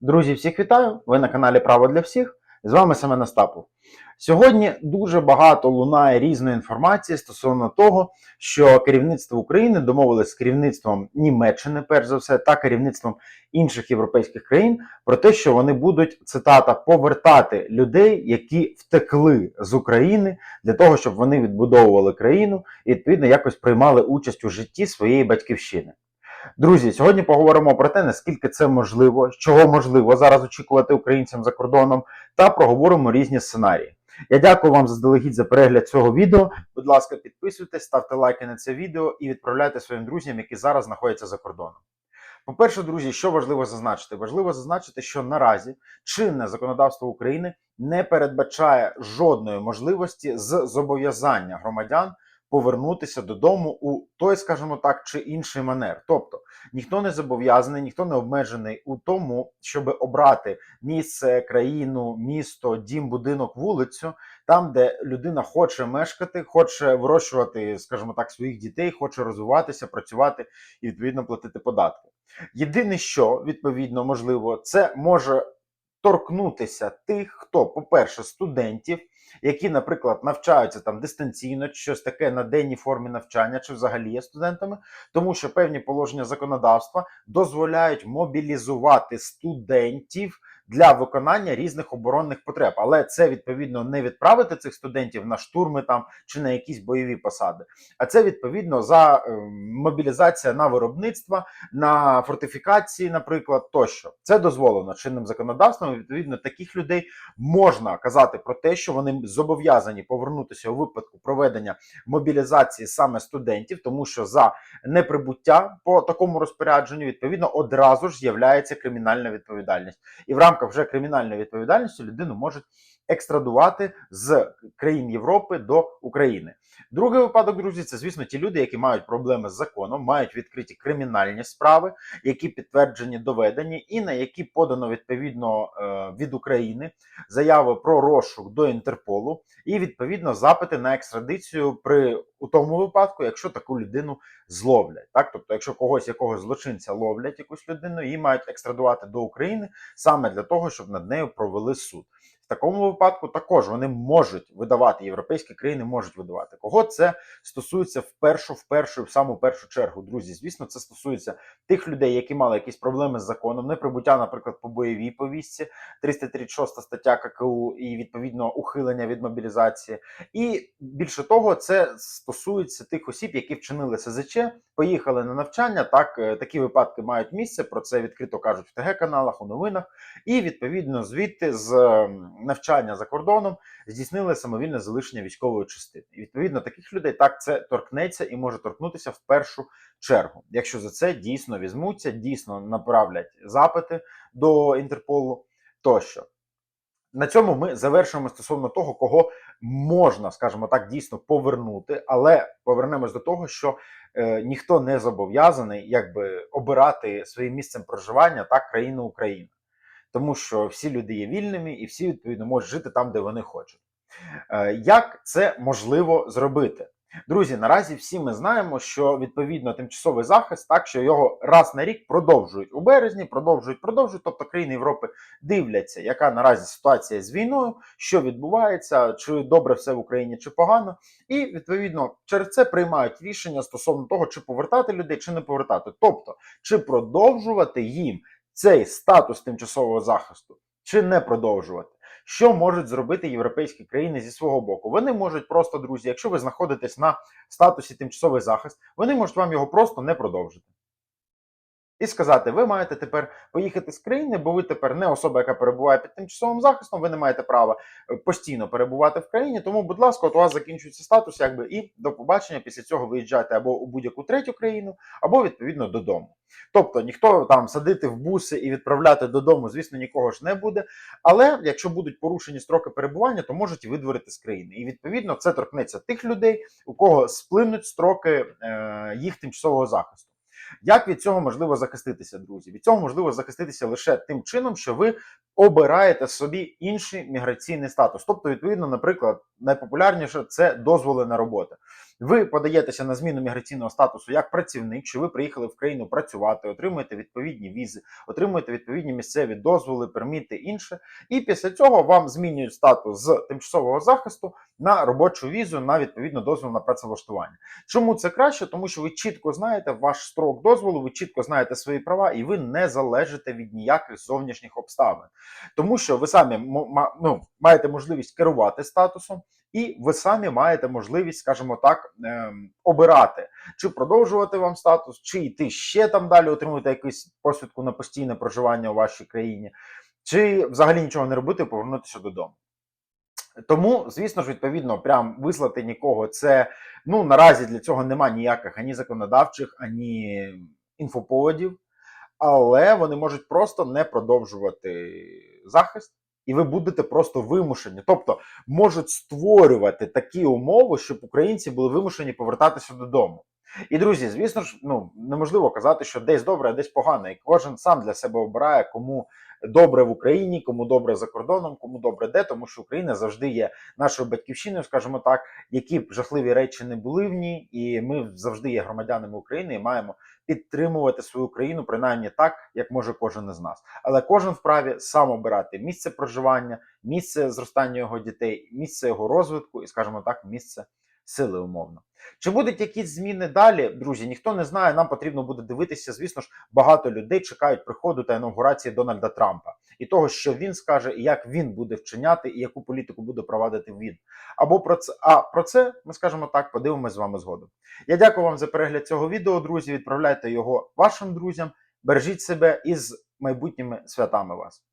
Друзі, всіх вітаю! Ви на каналі Право для всіх. З вами Семен Остапов. Сьогодні дуже багато лунає різної інформації стосовно того, що керівництво України домовилось з керівництвом Німеччини, перш за все, та керівництвом інших європейських країн про те, що вони будуть цитата повертати людей, які втекли з України, для того, щоб вони відбудовували країну і відповідно якось приймали участь у житті своєї батьківщини. Друзі, сьогодні поговоримо про те, наскільки це можливо, чого можливо зараз очікувати українцям за кордоном, та проговоримо різні сценарії. Я дякую вам заздалегідь за перегляд цього відео. Будь ласка, підписуйтесь, ставте лайки на це відео і відправляйте своїм друзям, які зараз знаходяться за кордоном. По-перше, друзі, що важливо зазначити? Важливо зазначити, що наразі чинне законодавство України не передбачає жодної можливості з зобов'язання громадян повернутися додому у той, скажімо так, чи інший манер. Тобто ніхто не зобов'язаний, ніхто не обмежений у тому, щоб обрати місце, країну, місто, дім, будинок, вулицю, там, де людина хоче мешкати, хоче вирощувати, скажімо так, своїх дітей, хоче розвиватися, працювати і відповідно платити податки. Єдине, що відповідно можливо, це може торкнутися тих, хто, по-перше, студентів, які, наприклад, навчаються там дистанційно, чи щось таке на денній формі навчання, чи взагалі є студентами, тому що певні положення законодавства дозволяють мобілізувати студентів для виконання різних оборонних потреб. Але це відповідно не відправити цих студентів на штурми там чи на якісь бойові посади, а це відповідно за е, мобілізація на виробництва, на фортифікації, наприклад, тощо це дозволено чинним законодавством. Відповідно, таких людей можна казати про те, що вони зобов'язані повернутися у випадку проведення мобілізації саме студентів, тому що за неприбуття по такому розпорядженню відповідно одразу ж з'являється кримінальна відповідальність, і в рамках вже кримінальної відповідальності людину можуть екстрадувати з країн Європи до України. Другий випадок, друзі, це звісно ті люди, які мають проблеми з законом, мають відкриті кримінальні справи, які підтверджені, доведені, і на які подано відповідно е, від України заяви про розшук до Інтерполу, і відповідно запити на екстрадицію при у тому випадку, якщо таку людину зловлять. Так, тобто, якщо когось якогось злочинця ловлять якусь людину, її мають екстрадувати до України саме для того, щоб над нею провели суд. Такому випадку також вони можуть видавати європейські країни можуть видавати. Кого це стосується в першу, в першу, в саму першу чергу, друзі. Звісно, це стосується тих людей, які мали якісь проблеми з законом, неприбуття, наприклад, по бойовій повістці, 336 стаття ККУ і відповідно ухилення від мобілізації. І більше того, це стосується тих осіб, які вчинили СЗЧ, поїхали на навчання. Так е, такі випадки мають місце. Про це відкрито кажуть в ТГ каналах у новинах. І відповідно звідти з навчання за кордоном здійснили самовільне залишення військової частини. І відповідно таких людей так це торкнеться і може торкнутися в першу чергу, якщо за це дійсно візьмуться, дійсно направлять запити до Інтерполу тощо. На цьому ми завершуємо стосовно того, кого можна, скажімо так, дійсно повернути, але повернемось до того, що е, ніхто не зобов'язаний якби обирати своїм місцем проживання так країну Україна, тому що всі люди є вільними і всі відповідно можуть жити там, де вони хочуть. Е, як це можливо зробити? Друзі, наразі всі ми знаємо, що відповідно тимчасовий захист, так що його раз на рік продовжують у березні, продовжують, продовжують. Тобто країни Європи дивляться, яка наразі ситуація з війною, що відбувається, чи добре все в Україні, чи погано, і відповідно через це приймають рішення стосовно того, чи повертати людей, чи не повертати. Тобто, чи продовжувати їм цей статус тимчасового захисту, чи не продовжувати. Що можуть зробити європейські країни зі свого боку? Вони можуть просто, друзі, якщо ви знаходитесь на статусі тимчасовий захист, вони можуть вам його просто не продовжити. І сказати, ви маєте тепер поїхати з країни, бо ви тепер не особа, яка перебуває під тимчасовим захистом, ви не маєте права е, постійно перебувати в країні. Тому, будь ласка, от у вас закінчується статус, якби і до побачення. Після цього виїжджайте або у будь-яку третю країну, або відповідно додому. Тобто ніхто там садити в буси і відправляти додому, звісно, нікого ж не буде. Але якщо будуть порушені строки перебування, то можуть і видворити з країни. І відповідно це торкнеться тих людей, у кого сплинуть строки е, їх тимчасового захисту. Як від цього можливо захиститися, друзі? Від цього можливо захиститися лише тим чином, що ви обираєте собі інший міграційний статус. Тобто, відповідно, наприклад, найпопулярніше це дозволи на роботу. Ви подаєтеся на зміну міграційного статусу як працівник, що ви приїхали в країну працювати, отримуєте відповідні візи, отримуєте відповідні місцеві дозволи, перміти інше. І після цього вам змінюють статус з тимчасового захисту на робочу візу на відповідно дозвіл на працевлаштування. Чому це краще? Тому що ви чітко знаєте ваш строк дозволу, ви чітко знаєте свої права, і ви не залежите від ніяких зовнішніх обставин, тому що ви самі ну, маєте можливість керувати статусом. І ви самі маєте можливість, скажімо так, ем, обирати, чи продовжувати вам статус, чи йти ще там далі, отримувати якусь посвідку на постійне проживання у вашій країні, чи взагалі нічого не робити, повернутися додому. Тому, звісно ж, відповідно, прям вислати нікого. Це ну наразі для цього немає ніяких ані законодавчих, ані інфоповодів, але вони можуть просто не продовжувати захист, і ви будете просто вимушені. Тобто можуть створювати такі умови, щоб українці були вимушені повертатися додому. І друзі, звісно ж, ну неможливо казати, що десь добре, а десь погано. І кожен сам для себе обирає, кому добре в Україні, кому добре за кордоном, кому добре де, тому що Україна завжди є нашою батьківщиною, скажімо так, які б жахливі речі не були в ній, і ми завжди є громадянами України і маємо підтримувати свою країну, принаймні так, як може кожен із нас. Але кожен вправі сам обирати місце проживання, місце зростання його дітей, місце його розвитку і, скажімо так, місце сили умовно. Чи будуть якісь зміни далі, друзі? Ніхто не знає. Нам потрібно буде дивитися. Звісно ж, багато людей чекають приходу та інаугурації Дональда Трампа і того, що він скаже, і як він буде вчиняти, і яку політику буде провадити він. Або про це, а про це ми скажемо так, подивимось з вами згодом. Я дякую вам за перегляд цього відео, друзі. Відправляйте його вашим друзям. Бережіть себе і з майбутніми святами вас.